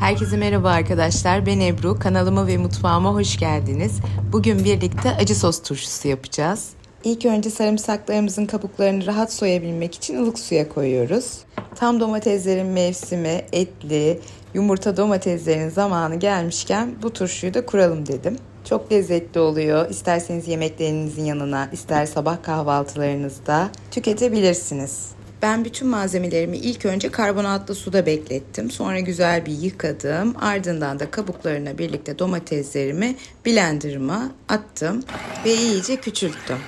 Herkese merhaba arkadaşlar. Ben Ebru. Kanalıma ve mutfağıma hoş geldiniz. Bugün birlikte acı sos turşusu yapacağız. İlk önce sarımsaklarımızın kabuklarını rahat soyabilmek için ılık suya koyuyoruz. Tam domateslerin mevsimi, etli, yumurta domateslerin zamanı gelmişken bu turşuyu da kuralım dedim. Çok lezzetli oluyor. İsterseniz yemeklerinizin yanına, ister sabah kahvaltılarınızda tüketebilirsiniz. Ben bütün malzemelerimi ilk önce karbonatlı suda beklettim. Sonra güzel bir yıkadım. Ardından da kabuklarına birlikte domateslerimi blenderıma attım ve iyice küçülttüm.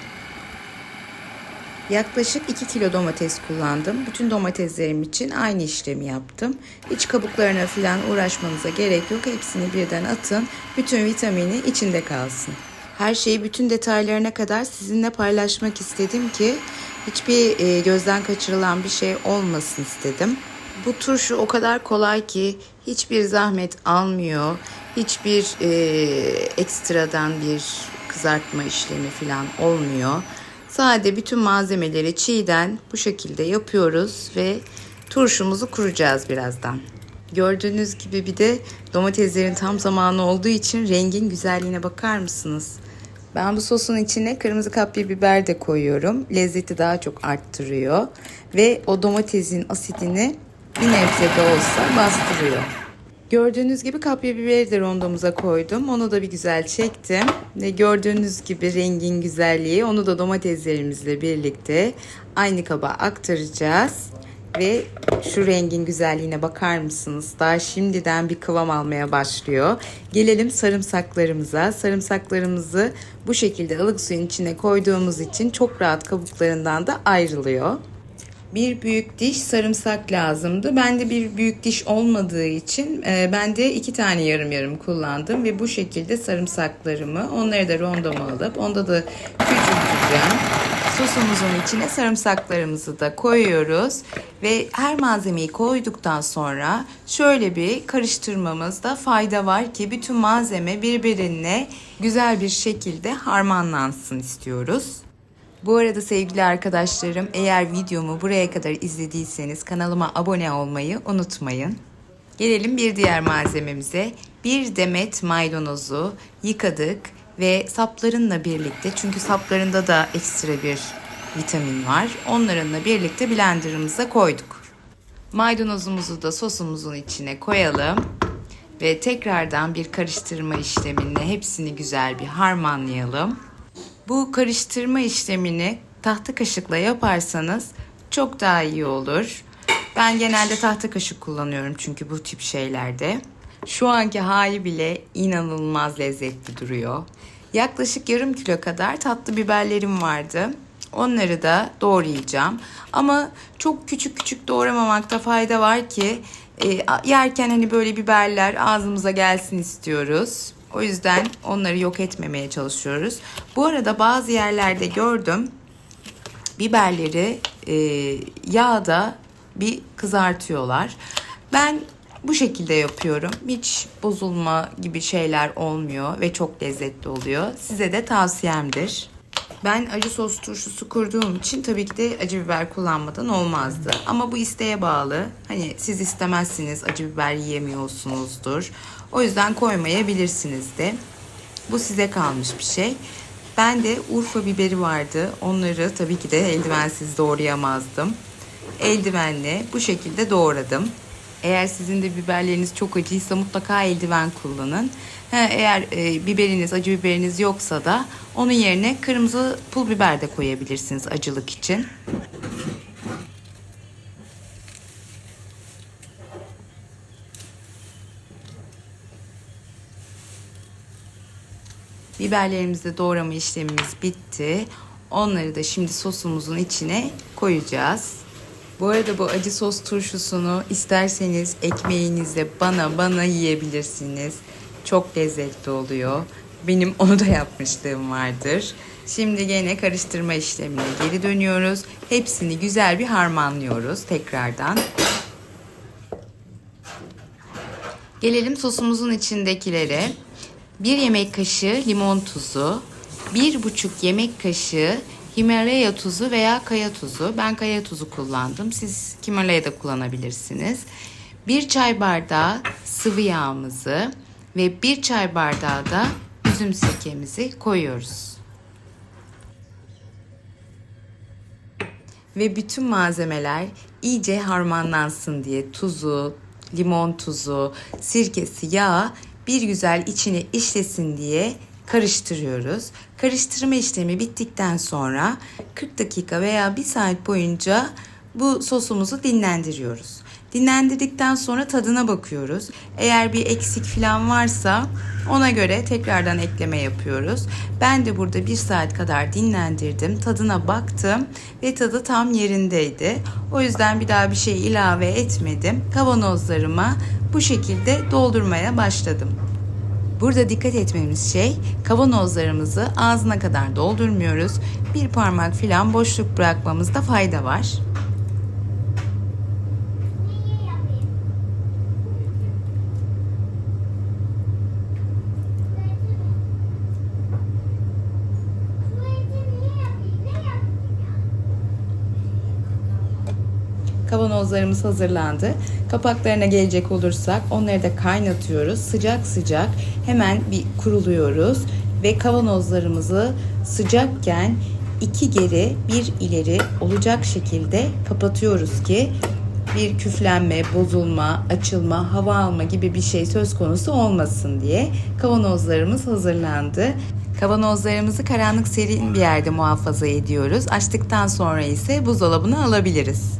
Yaklaşık 2 kilo domates kullandım. Bütün domateslerim için aynı işlemi yaptım. Hiç kabuklarına falan uğraşmanıza gerek yok. Hepsini birden atın. Bütün vitamini içinde kalsın. Her şeyi bütün detaylarına kadar sizinle paylaşmak istedim ki hiçbir e, gözden kaçırılan bir şey olmasın istedim. Bu turşu o kadar kolay ki hiçbir zahmet almıyor. Hiçbir e, ekstradan bir kızartma işlemi falan olmuyor. Sade bütün malzemeleri çiğden bu şekilde yapıyoruz ve turşumuzu kuracağız birazdan. Gördüğünüz gibi bir de domateslerin tam zamanı olduğu için rengin güzelliğine bakar mısınız? Ben bu sosun içine kırmızı kapya biber de koyuyorum. Lezzeti daha çok arttırıyor ve o domatesin asidini bir nebze de olsa bastırıyor. Gördüğünüz gibi kapya biberi de rondomuza koydum. Onu da bir güzel çektim. Ve gördüğünüz gibi rengin güzelliği onu da domateslerimizle birlikte aynı kaba aktaracağız. Ve şu rengin güzelliğine bakar mısınız? Daha şimdiden bir kıvam almaya başlıyor. Gelelim sarımsaklarımıza. Sarımsaklarımızı bu şekilde ılık suyun içine koyduğumuz için çok rahat kabuklarından da ayrılıyor. Bir büyük diş sarımsak lazımdı. Bende bir büyük diş olmadığı için e, ben de iki tane yarım yarım kullandım ve bu şekilde sarımsaklarımı onları da rondoma alıp onda da küçülteceğim. Sosumuzun içine sarımsaklarımızı da koyuyoruz ve her malzemeyi koyduktan sonra şöyle bir karıştırmamızda fayda var ki bütün malzeme birbirine güzel bir şekilde harmanlansın istiyoruz. Bu arada sevgili arkadaşlarım eğer videomu buraya kadar izlediyseniz kanalıma abone olmayı unutmayın. Gelelim bir diğer malzememize. Bir demet maydanozu yıkadık ve saplarınla birlikte çünkü saplarında da ekstra bir vitamin var. Onlarınla birlikte blenderımıza koyduk. Maydanozumuzu da sosumuzun içine koyalım ve tekrardan bir karıştırma işlemini hepsini güzel bir harmanlayalım. Bu karıştırma işlemini tahta kaşıkla yaparsanız çok daha iyi olur. Ben genelde tahta kaşık kullanıyorum çünkü bu tip şeylerde. Şu anki hali bile inanılmaz lezzetli duruyor. Yaklaşık yarım kilo kadar tatlı biberlerim vardı. Onları da doğrayacağım. Ama çok küçük küçük doğramamakta fayda var ki e, yerken hani böyle biberler ağzımıza gelsin istiyoruz. O yüzden onları yok etmemeye çalışıyoruz. Bu arada bazı yerlerde gördüm biberleri e, yağda bir kızartıyorlar. Ben bu şekilde yapıyorum. Hiç bozulma gibi şeyler olmuyor ve çok lezzetli oluyor. Size de tavsiyemdir. Ben acı sos turşusu kurduğum için tabii ki de acı biber kullanmadan olmazdı. Ama bu isteğe bağlı. Hani siz istemezsiniz acı biber yiyemiyorsunuzdur. O yüzden koymayabilirsiniz de. Bu size kalmış bir şey. Ben de Urfa biberi vardı. Onları tabii ki de eldivensiz doğrayamazdım. Eldivenle bu şekilde doğradım. Eğer sizin de biberleriniz çok acıysa mutlaka eldiven kullanın. Ha, eğer e, biberiniz, acı biberiniz yoksa da onun yerine kırmızı pul biber de koyabilirsiniz acılık için. Biberlerimizi doğrama işlemimiz bitti. Onları da şimdi sosumuzun içine koyacağız. Bu arada bu acı sos turşusunu isterseniz ekmeğinizle bana bana yiyebilirsiniz. Çok lezzetli oluyor. Benim onu da yapmışlığım vardır. Şimdi gene karıştırma işlemine geri dönüyoruz. Hepsini güzel bir harmanlıyoruz tekrardan. Gelelim sosumuzun içindekilere. 1 yemek kaşığı limon tuzu, 1,5 yemek kaşığı Himalaya tuzu veya kaya tuzu. Ben kaya tuzu kullandım. Siz Himalaya da kullanabilirsiniz. 1 çay bardağı sıvı yağımızı ve 1 çay bardağı da üzüm sirkemizi koyuyoruz. Ve bütün malzemeler iyice harmanlansın diye tuzu, limon tuzu, sirkesi, yağı bir güzel içine işlesin diye karıştırıyoruz. Karıştırma işlemi bittikten sonra 40 dakika veya 1 saat boyunca bu sosumuzu dinlendiriyoruz. Dinlendirdikten sonra tadına bakıyoruz. Eğer bir eksik falan varsa ona göre tekrardan ekleme yapıyoruz. Ben de burada bir saat kadar dinlendirdim. Tadına baktım ve tadı tam yerindeydi. O yüzden bir daha bir şey ilave etmedim. Kavanozlarıma bu şekilde doldurmaya başladım. Burada dikkat etmemiz şey kavanozlarımızı ağzına kadar doldurmuyoruz. Bir parmak falan boşluk bırakmamızda fayda var. Kavanozlarımız hazırlandı. Kapaklarına gelecek olursak onları da kaynatıyoruz. Sıcak sıcak hemen bir kuruluyoruz ve kavanozlarımızı sıcakken iki geri bir ileri olacak şekilde kapatıyoruz ki bir küflenme, bozulma, açılma, hava alma gibi bir şey söz konusu olmasın diye kavanozlarımız hazırlandı. Kavanozlarımızı karanlık serin bir yerde muhafaza ediyoruz. Açtıktan sonra ise buzdolabına alabiliriz.